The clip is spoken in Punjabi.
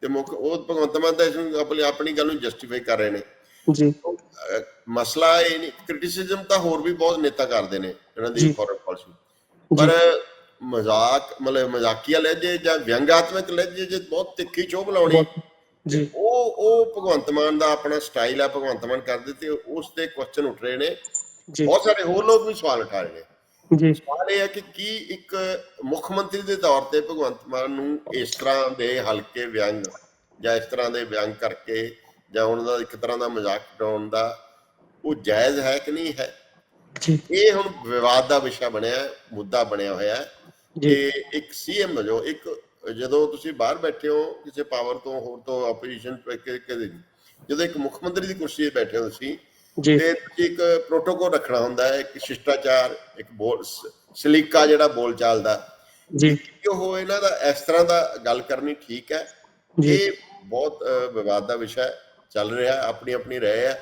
ਤੇ ਮੁੱਖ ਉਹ ਭਗਵੰਤ ਮਾਨ ਤਾਂ ਇਸ ਨੂੰ ਆਪਣੀ ਆਪਣੀ ਗੱਲ ਨੂੰ ਜਸਟੀਫਾਈ ਕਰ ਰਹੇ ਨੇ। ਜੀ। ਮਸਲਾ ਇਹ ਨਹੀਂ ਕ੍ਰਿਟਿਸਿਜ਼ਮ ਤਾਂ ਹੋਰ ਵੀ ਬਹੁਤ ਨੇਤਾ ਕਰਦੇ ਨੇ ਇਹਨਾਂ ਦੀ। ਫੋਰਨ ਪਾਲਿਸੀ ਪਰ ਮਜ਼ਾਕ ਮਤਲਬ ਮਜ਼ਾਕੀਆ ਲਹਿਜੇ ਜਾਂ ਵਿਅੰਗਾਤਮਕ ਲਹਿਜੇ ਜੇ ਬਹੁਤ ਤਿੱਖੀ ਬੁਲਾਉਣੀ ਬਹੁਤ- ਜੀ। ਉਹ ਉਹ ਭਗਵੰਤ ਮਾਨ ਦਾ ਆਪਣਾ ਸਟਾਈਲ ਆ ਭਗਵੰਤ ਮਾਨ ਕਰਦੇ ਤੇ ਉਸ ਤੇ ਕੁਐਸਚਨ ਉੱਠ ਰਹੇ ਨੇ। ਬਹੁਤ ਸਾਰੇ ਹੋਰ ਲੋਕ ਵੀ ਸਵਾਲ ਉਠਾ ਰਹੇ ਨੇ। ਜੀ। ਸਵਾਲ ਇਹ ਹੈ ਕਿ ਕੀ ਇੱਕ ਮੁੱਖ ਮੰਤਰੀ ਦੇ ਤੌਰ ਤੇ ਭਗਵੰਤ ਮਾਨ ਨੂੰ ਇਸ ਤਰ੍ਹਾਂ ਦੇ ਹਲਕੇ ਵਿਅੰਗ ਜਾਂ ਇਸ ਤਰ੍ਹਾਂ ਦੇ ਵਿਅੰਗ ਕਰਕੇ ਜਾਂ ਉਹਨਾਂ ਦਾ ਇੱਕ ਤਰ੍ਹਾਂ ਦਾ ਮਜ਼ਾਕ ਉਡਾਉਣ ਦਾ ਉਹ ਜਾਇਜ਼ ਹੈ ਕਿ ਨਹੀਂ ਹੈ? ਜੀ। ਇਹ ਹੁਣ ਵਿਵਾਦ ਦਾ ਵਿਸ਼ਾ ਬਣਿਆ ਮੁੱਦਾ ਬਣਿਆ ਹੋਇਆ ਹੈ ਕਿ ਇੱਕ ਸੀਐਮ ਵਜੋਂ ਇੱਕ ਜਦੋਂ ਤੁਸੀਂ ਬਾਹਰ ਬੈਠੇ ਹੋ ਕਿਸੇ ਪਾਵਰ ਤੋਂ ਹੋਰ ਤੋਂ ਆਪੋਜੀਸ਼ਨ ਜਦੋਂ ਇੱਕ ਮੁੱਖ ਮੰਤਰੀ ਦੀ ਕੁਰਸੀ ਤੇ ਬੈਠੇ ਹੋ ਤੁਸੀਂ ਜੀ। ਤੇ ਤੁਸੀਂ ਇੱਕ ਪ੍ਰੋਟੋਕੋਲ ਰੱਖਣਾ ਹੁੰਦਾ ਹੈ ਇੱਕ ਸ਼ਿਸ਼ਟਾਚਾਰ ਇੱਕ ਬੋਲ ਸਲੀਕਾ ਜਿਹੜਾ ਬੋਲ ਚਾਲਦਾ। ਜੀ। ਉਹ ਇਹਨਾਂ ਦਾ ਇਸ ਤਰ੍ਹਾਂ ਦਾ ਗੱਲ ਕਰਨੀ ਠੀਕ ਹੈ? ਜੀ। ਇਹ ਬਹੁਤ ਵਿਵਾਦ ਦਾ ਵਿਸ਼ਾ ਚੱਲ ਰਿਹਾ ਆਪਣੀ ਆਪਣੀ ਰਹੇ ਹੈ।